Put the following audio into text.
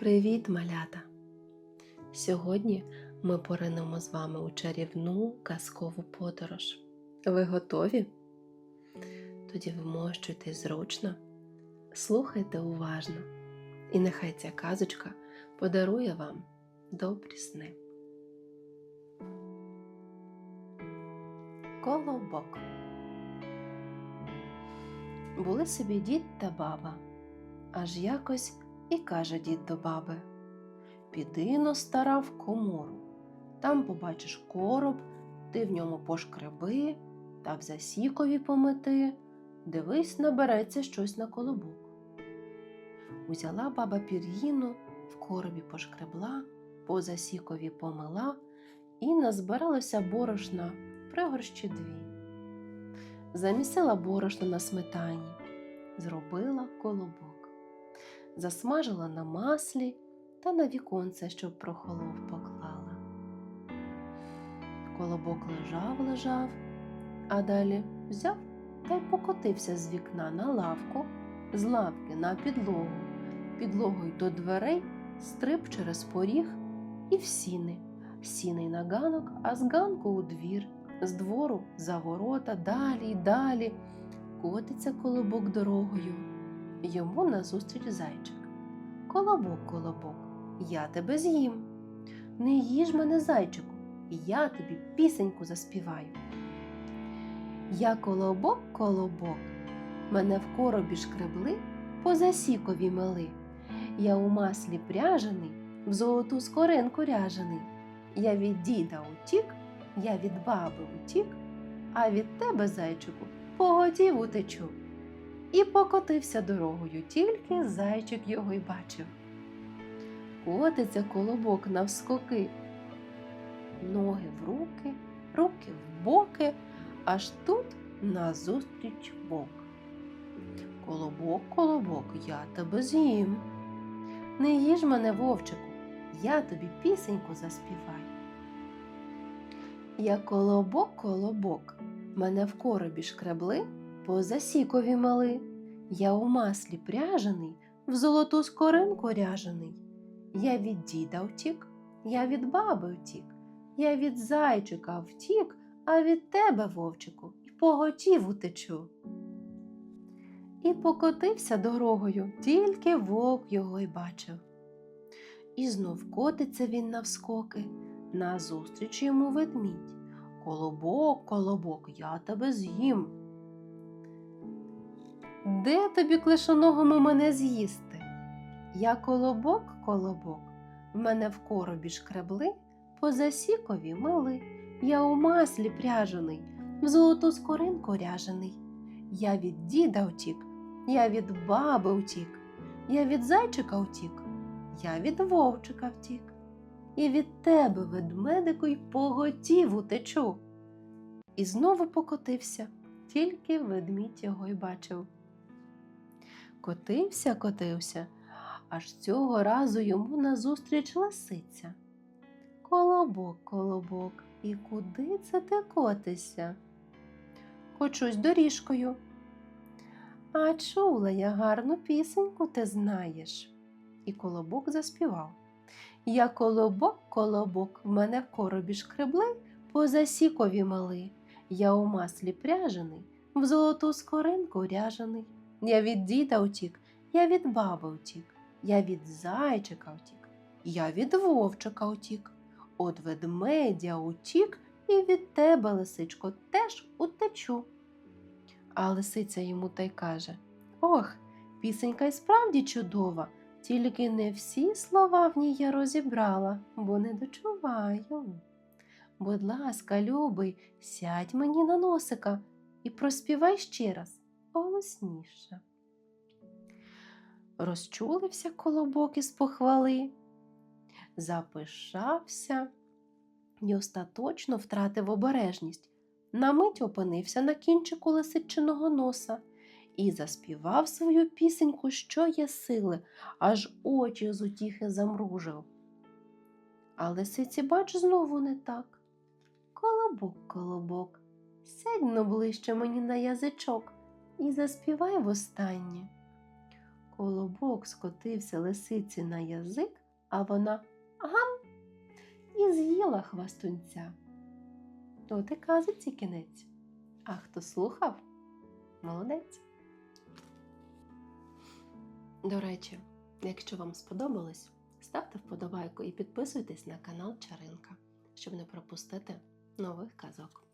Привіт, малята! Сьогодні ми поринемо з вами у чарівну казкову подорож. Ви готові? Тоді вмощуйтесь зручно, слухайте уважно, і нехай ця казочка подарує вам добрі сни. Колобок. Були собі дід та баба, аж якось і каже дід до баби: Піди но стара в комору, там побачиш короб, ти в ньому пошкреби та в засікові помети, дивись, набереться щось на колобок. Узяла баба пір'їну, в коробі пошкребла, по засікові помила, і назбиралося борошна пригорщі дві. Замісила борошно на сметані, зробила колобок засмажила на маслі та на віконце, щоб прохолов поклала. Колобок лежав, лежав, а далі взяв та й покотився з вікна на лавку, з лавки на підлогу, підлогою до дверей, стриб через поріг і в сіни, сіний на ганок, а з ганку у двір, з двору за ворота, далі й далі. Котиться колобок дорогою. Йому назустріч зайчик. Колобок, колобок, я тебе з'їм. Не їж мене, зайчику, я тобі пісеньку заспіваю. Я колобок, колобок, мене в коробі шкребли, по засікові мели. Я у маслі пряжений, в золоту скоринку ряжений. Я від діда утік, я від баби утік, а від тебе, зайчику, поготів утечу. І покотився дорогою, тільки зайчик його й бачив. Котиться колобок навскоки, ноги в руки, руки в боки, аж тут назустріч бок. Колобок, колобок, я тебе з'їм. Не їж мене, вовчику, я тобі пісеньку заспіваю. Я колобок, колобок, мене в коробі шкребли, по засікові мали. Я у маслі пряжений, в золоту скоринку ряжений. Я від діда втік, я від баби втік, я від зайчика втік, а від тебе, вовчику, і поготів утечу. І покотився дорогою, тільки вовк його й бачив. І знов котиться він навскоки, назустріч йому ведмідь. Колобок, колобок, я тебе з'їм. Де тобі клишоногому мене з'їсти? Я колобок, колобок, в мене в коробі шкребли, по засікові мили, я у маслі пряжений, в золоту скоринку ряжений. Я від діда втік, я від баби втік, я від зайчика втік, я від вовчика втік, і від тебе, ведмедику, й поготів утечу. І знову покотився, тільки ведмідь його й бачив. Котився, котився, аж цього разу йому назустріч лисиця. Колобок, колобок, і куди це ти котишся? Хочусь доріжкою. А чула я гарну пісеньку, ти знаєш. І колобок заспівав. Я колобок, колобок, в мене в коробі шкребли, по засікові мали. Я у маслі пряжений, в золоту скоринку ряжений. Я від діда утік, я від баби утік, я від зайчика утік, я від вовчика утік, от ведмедя утік і від тебе, лисичко, теж утечу. А лисиця йому та й каже Ох, пісенька й справді чудова, тільки не всі слова в ній я розібрала, бо не дочуваю. Будь ласка, любий, сядь мені на носика і проспівай ще раз голосніше. Розчулився колобок із похвали, запишався і остаточно втратив обережність. На мить опинився на кінчику лисичиного носа і заспівав свою пісеньку, що є сили, аж очі з утіхи замружив. А лисиці, бач, знову не так. Колобок, колобок, сядь но ближче мені на язичок і заспівай востаннє. колобок скотився лисиці на язик, а вона гам і з'їла хвастунця. От і казиці кінець. А хто слухав? Молодець. До речі, якщо вам сподобалось, ставте вподобайку і підписуйтесь на канал Чаринка, щоб не пропустити нових казок.